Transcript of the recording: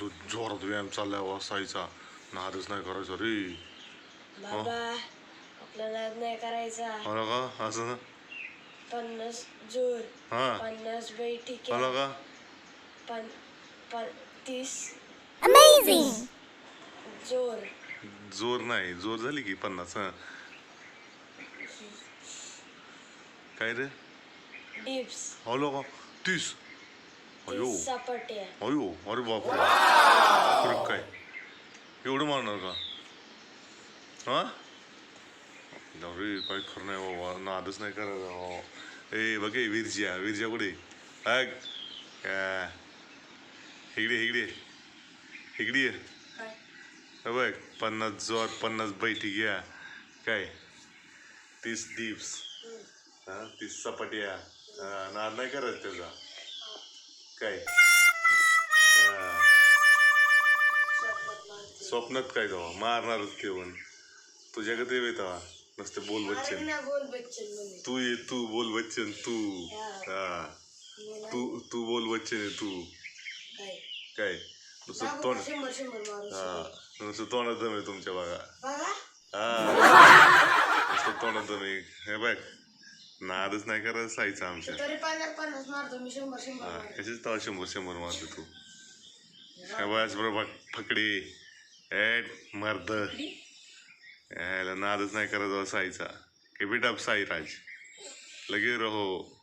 जो जोरात व्यायाम चाललाय वासायचा नादच नाही करायचा रे. बाबा आपल्याला नाही करायचा. का? असं ना? पन्नास जोर हा. पन्नास का? पन पन तीस! जोर. जोर नाही जोर झाली की पन्नास हा? काय रे? डिप्स. आलो का? तीस. अयो. सपाट्या अयो अरे बापरे. खरं काय? एवढं मारणार का? हा? अरे काय खरं नाही बाबा. नादच नाही करायचा बाबा. ए बघे विरज्या विरज्या कुठे? अग काय इकडे इकडे इकडे ये. काय? हे बघ पन्नास जोर पन्नास बैठी घ्या. काय? तीस दिप्स हा तीस चपाट्या हा, नाद नाही करायचं त्याचा. काय? हा, स्वप्नात काय तेव्हा? मारणारच केवण तुझ्याकडे येवे तेव्हा. नसते बोल बच्चन. तू ये तू बोल बच्चन तू. हा. तू तू बोल बच्चन तू. काय? नुसतं तोंड. हा. नुसतं तोंडात आहे तुमच्या बघा हा. नुसतं तोंडात आहे. हे बघ. नादच नाही करायचं सायचं आमच्या. तरी पन्नास पन्नास मारतो मी शंभर शंभर हा मारतो. कशीच तेव्हा शंभर शंभर मारतो तू. बस बरोबर फकडी. एट मर्द. यायला नादच नाही करत साईचा. के बेटा साई राज लगे रहो.